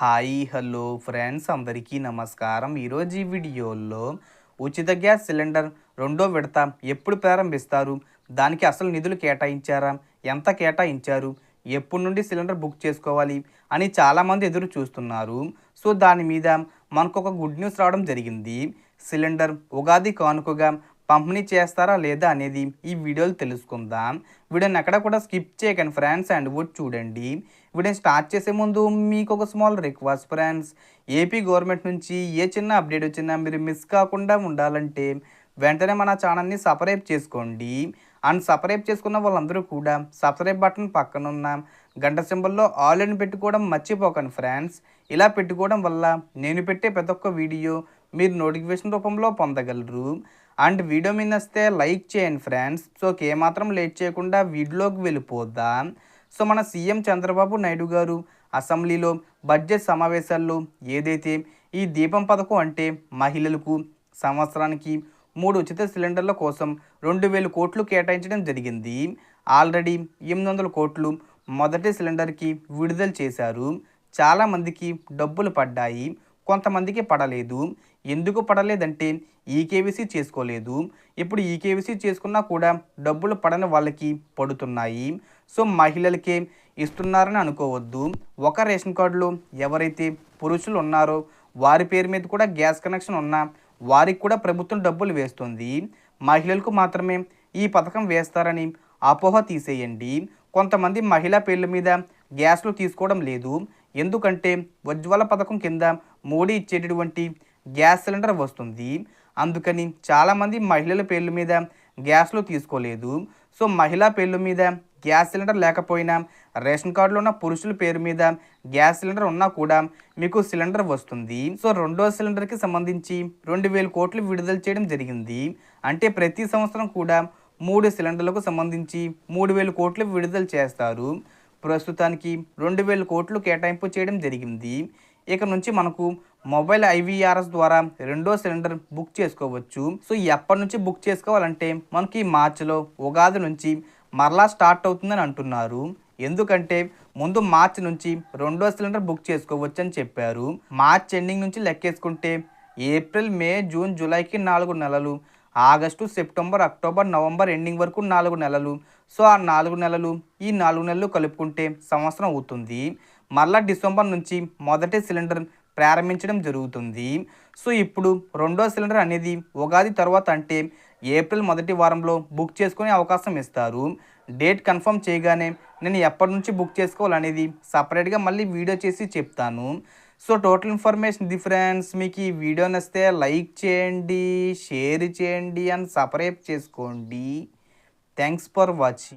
Hi hello friends. అందరికీ నమస్కారం. ఈరోజు ఈ వీడియోలో ఉచిత గ్యాస్ సిలిండర్ రెండో విడత ఎప్పుడు ప్రారంభిస్తారు? దానికి అసలు నిధులు కేటాయించారా? ఎంత కేటాయించారు? ఎప్పటి నుండి సిలిండర్ బుక్ చేసుకోవాలి? అని చాలామంది ఎదురు చూస్తున్నారు. సో దాని మీద మనకు ఒక గుడ్ న్యూస్ రావడం జరిగింది. సిలిండర్ ఉగాది కానుకగా పంపిణీ చేస్తారా లేదా అనేది ఈ వీడియోలో తెలుసుకుందాం. వీడియోని ఎక్కడ కూడా స్కిప్ చేయకండి ఫ్రెండ్స్ అండ్ వుడ్ చూడండి. వీడియోని స్టార్ట్ చేసే ముందు మీకు ఒక small request friends. AP government నుంచి ఏ చిన్న అప్డేట్ వచ్చినా మీరు మిస్ కాకుండా ఉండాలంటే వెంటనే మన ఛానల్ని సపరేట్ చేసుకోండి. అండ్ సపరేట్ చేసుకున్న వాళ్ళందరూ కూడా సబ్స్క్రైబ్ బటన్ పక్కన ఉన్న గంట సింబల్లో ఆల్ అని పెట్టుకోవడం మర్చిపోకండి ఫ్రెండ్స్. ఇలా పెట్టుకోవడం వల్ల నేను పెట్టే ప్రతి ఒక్క వీడియో మీరు నోటిఫికేషన్ రూపంలో పొందగలరు. అండ్ వీడియో మీద వస్తే లైక్ చేయండి ఫ్రెండ్స్. సో ఏమాత్రం లేట్ చేయకుండా వీడియోలోకి వెళ్ళిపోద్దాం సో మన సీఎం చంద్రబాబు నాయుడు గారు అసెంబ్లీలో బడ్జెట్ సమావేశాల్లో ఏదైతే ఈ దీపం పథకం అంటే మహిళలకు సంవత్సరానికి మూడు ఉచిత సిలిండర్ల కోసం రెండు వేల కోట్లు కేటాయించడం జరిగింది. ఆల్రెడీ ఎనిమిది వందల కోట్లు మొదటి సిలిండర్కి విడుదల చేశారు. చాలామందికి డబ్బులు పడ్డాయి. కొంతమందికి పడలేదు. ఎందుకు పడలేదంటే ఈకేవీసీ చేసుకోలేదు. ఇప్పుడు ఈకేవీసీ చేసుకున్నా కూడా డబ్బులు పడని వాళ్ళకి పడుతున్నాయి. సో మహిళలకే ఇస్తున్నారని అనుకోవద్దు. ఒక రేషన్ కార్డులో ఎవరైతే పురుషులు ఉన్నారో వారి పేరు మీద కూడా గ్యాస్ కనెక్షన్ ఉన్నా వారికి కూడా ప్రభుత్వం డబ్బులు వేస్తుంది. మహిళలకు మాత్రమే ఈ పథకం వేస్తారని అపోహ తీసేయండి. కొంతమంది మహిళా పేర్ల మీద గ్యాస్లు తీసుకోవడం లేదు. ఎందుకంటే ఉజ్వల పథకం కింద మోడీ ఇచ్చేటటువంటి గ్యాస్ సిలిండర్ వస్తుంది. అందుకని చాలామంది మహిళల పేర్ల మీద గ్యాస్లు తీసుకోలేదు. సో మహిళా పేర్ల మీద గ్యాస్ సిలిండర్ లేకపోయినా రేషన్ కార్డులో ఉన్న పురుషుల పేరు మీద గ్యాస్ సిలిండర్ ఉన్నా కూడా మీకు సిలిండర్ వస్తుంది. సో రెండో సిలిండర్కి సంబంధించి రెండు వేల కోట్లు విడుదల చేయడం జరిగింది. అంటే ప్రతి సంవత్సరం కూడా మూడు సిలిండర్లకు సంబంధించి మూడు వేల కోట్లు విడుదల చేస్తారు. ప్రస్తుతానికి రెండు వేల కోట్లు కేటాయింపు చేయడం జరిగింది. ఇక నుంచి మనకు మొబైల్ ఐవీఆర్ఎస్ ద్వారా రెండో సిలిండర్ బుక్ చేసుకోవచ్చు. సో ఎప్పటి నుంచి బుక్ చేసుకోవాలంటే మనకి మార్చిలో ఉగాది నుంచి మరలా స్టార్ట్ అవుతుందని అంటున్నారు. ఎందుకంటే ముందు మార్చి నుంచి రెండో సిలిండర్ బుక్ చేసుకోవచ్చు అని చెప్పారు. మార్చ్ ఎండింగ్ నుంచి లెక్కేసుకుంటే ఏప్రిల్ మే జూన్ జూలైకి నాలుగు నెలలు August September October November ending వరకు నాలుగు నెలలు. సో ఆ నాలుగు నెలలు ఈ నాలుగు నెలలు కలుపుకుంటే సంవత్సరం అవుతుంది. మళ్ళా డిసెంబర్ నుంచి మొదటి సిలిండర్ ప్రారంభించడం జరుగుతుంది. సో ఇప్పుడు రెండో సిలిండర్ అనేది ఉగాది తర్వాత అంటే ఏప్రిల్ మొదటి వారంలో బుక్ చేసుకునే అవకాశం ఇస్తారు. డేట్ కన్ఫర్మ్ చేయగానే నేను ఎప్పటి నుంచి బుక్ చేసుకోవాలనేది సపరేట్గా మళ్ళీ వీడియో చేసి చెప్తాను. సో టోటల్ ఇన్ఫర్మేషన్ డిఫరెన్స్ మీకు ఈ వీడియో నచ్చితే లైక్ చేయండి షేర్ చేయండి అండ్ సబ్స్క్రైబ్ చేసుకోండి. Thanks for watching.